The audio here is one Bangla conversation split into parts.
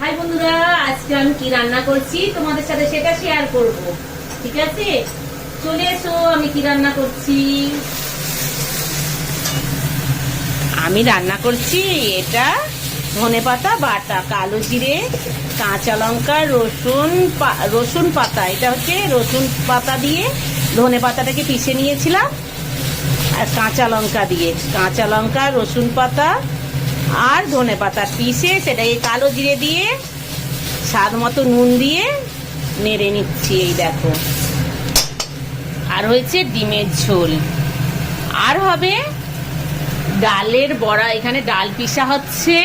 হাই বন্ধুরা, আজকে আমি কি রান্না করছি তোমাদের সাথে সেটা শেয়ার করব। ঠিক আছে? চলে এসো, আমি কি রান্না করছি? আমি রান্না করছি এটা ধনে পাতা, বাটা, কালো জিরে, কাঁচা লঙ্কা, রসুন রসুন পাতা। এটা হচ্ছে রসুন পাতা দিয়ে ধনে পাতাটাকে পিষে নিয়েছিলাম, আর কাঁচা লঙ্কা দিয়ে। কাঁচা লঙ্কা, রসুন পাতা আর ধনে পাতা পিষে সেটাকে কালো জিরে দিয়ে স্বাদ মতো নুন দিয়ে নেড়ে নিচ্ছি, এই দেখো। আর হয়েছে ডিমের ঝোল। আর হবে ডালের বড়া, এখানে ডাল পিসা হচ্ছে।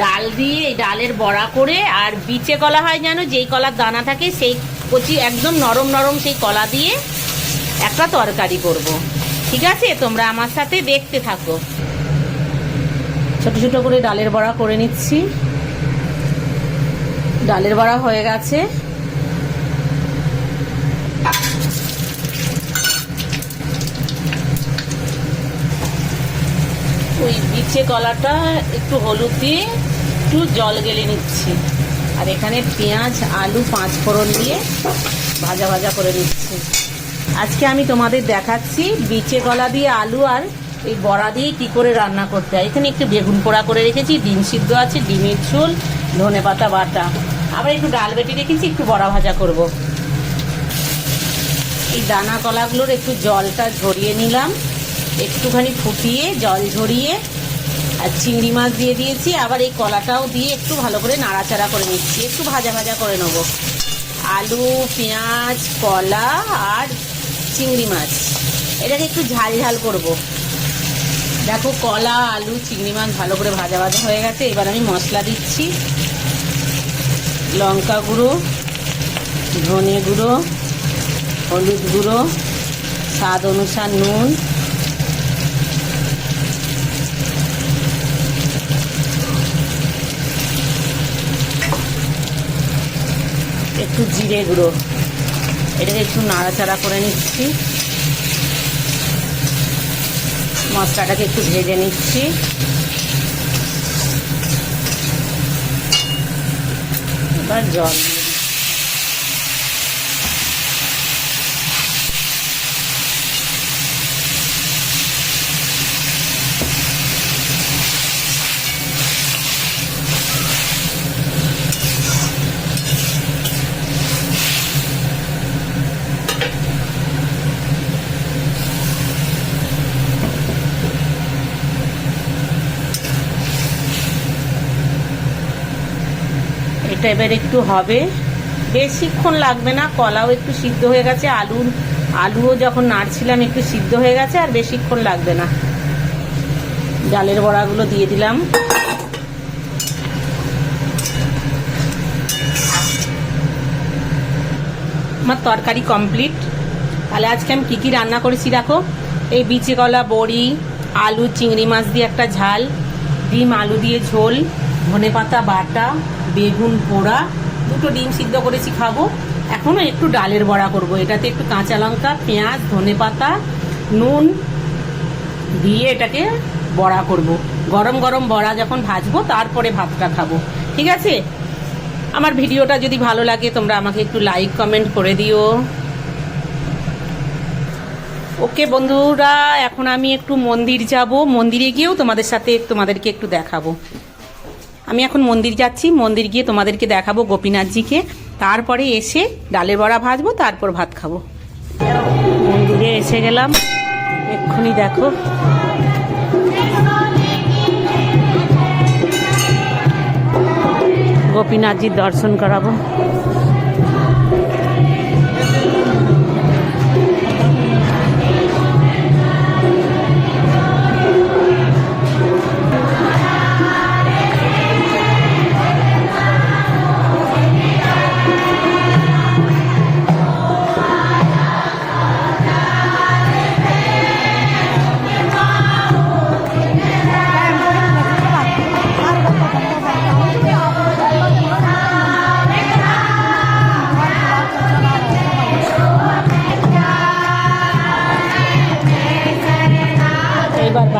ডাল দিয়ে এই ডালের বড়া করে, আর বিচে কলা হয় জানো যেই কলার দানা থাকে, সেই কচি একদম নরম নরম সেই কলা দিয়ে একটা তরকারি করব। ঠিক আছে? তোমরা আমার সাথে দেখতে থাকো। ছোট ছোট করে ডালের বড়া করে নিচ্ছি। ডালের বড়া হয়ে গেছে। ওই বিচে কলাটা একটু হলুদ দিয়ে একটু জল গেলে নিচ্ছি। আর এখানে পেঁয়াজ, আলু পাঁচ ফোড়ন দিয়ে ভাজা ভাজা করে নিচ্ছি। আজকে আমি তোমাদের দেখাচ্ছি বিচে কলা দিয়ে আলু আর এই বড়া দিয়ে কি করে রান্না করতে হয়? এখানে একটু বেগুন পোড়া করে রেখেছি, ডিম সিদ্ধ আছে, ডিমের ঝোল, ধনে পাতা বাটা। আবার একটু ডাল বেটে রেখেছি, একটু বড়া ভাজা করব। এই দানা কলাগুলোর একটু জলটা ঝরিয়ে নিলাম। একটুখানি ফুটিয়ে, জল ঝরিয়ে, আর চিংড়ি মাছ দিয়ে দিয়েছি। আবার এই কলাটাও দিয়ে একটু ভালো করে নাড়াচাড়া করে নিচ্ছি। একটু ভাজা ভাজা করে নেব। আলু, পেঁয়াজ, কলা আর চিংড়ি মাছ। এটাকে একটু ঝাল ঝাল করব। দেখো, কলা, আলু, চিংড়ি মাছ ভালো করে ভাজা ভাজা হয়ে গেছে। এবার আমি মশলা দিচ্ছি। লঙ্কা গুঁড়ো, ধনে গুঁড়ো, হলুদ গুঁড়ো, স্বাদ অনুসার নুন। একটু জিরে গুঁড়ো। এটাকে একটু নাড়াচাড়া করে নিচ্ছি। মশলাটাকে একটু ভেজে নিচ্ছি। এবার জল এবার একটু হবে। বেশিক্ষণ লাগবে না, কলাও একটু সিদ্ধ হয়ে গেছে, আলুর, আলুও যখন নাড়ছিলাম একটু সিদ্ধ হয়ে গেছে, আর বেশিক্ষণ লাগবে না। ডালের বড়াগুলো দিয়ে দিলাম। আমার তরকারি কমপ্লিট। তাহলে আজকে আমি কী কী রান্না করেছি দেখো? এই বিচে কলা, বড়ি, আলু, চিংড়ি মাছ দিয়ে একটা ঝাল, ডিম, আলু দিয়ে ঝোল ধনে পাতা বাটা, বেগুন, পোড়া, দুটো ডিম সিদ্ধ করেছি খাব। এখনও একটু ডালের বড়া করব। এটাতে একটু কাঁচা লঙ্কা, পেঁয়াজ ধনে পাতা নুন দিয়ে এটাকে বড়া করব। গরম গরম বড়া যখন ভাজবো, তারপরে ভাতটা খাব। ঠিক আছে? আমার ভিডিওটা যদি ভালো লাগে, তোমরা আমাকে একটু লাইক কমেন্ট করে দিও। ওকে বন্ধুরা, এখন আমি একটু মন্দির যাব। মন্দিরে গিয়েও তোমাদের সাথে, তোমাদেরকে একটু দেখাবো। আমি এখন মন্দির যাচ্ছি, মন্দির গিয়ে তোমাদেরকে দেখাবো গোপীনাথজিকে। তারপরে এসে ডালের বড়া ভাজবো, তারপর ভাত খাব। মন্দিরে এসে গেলাম। এক্ষুনি দেখো। গোপীনাথজির দর্শন করাবো।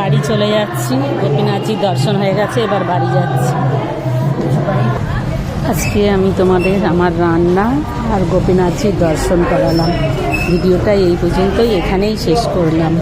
বাড়ি চলে যাচ্ছি। গোপীনাথজির দর্শন হয়ে গেছে, এবার বাড়ি যাচ্ছি। আজকে আমি তোমাদের আমার রান্না আর গোপীনাথজির দর্শন করালাম। ভিডিওটা এই পর্যন্তই, এখানেই শেষ করলাম।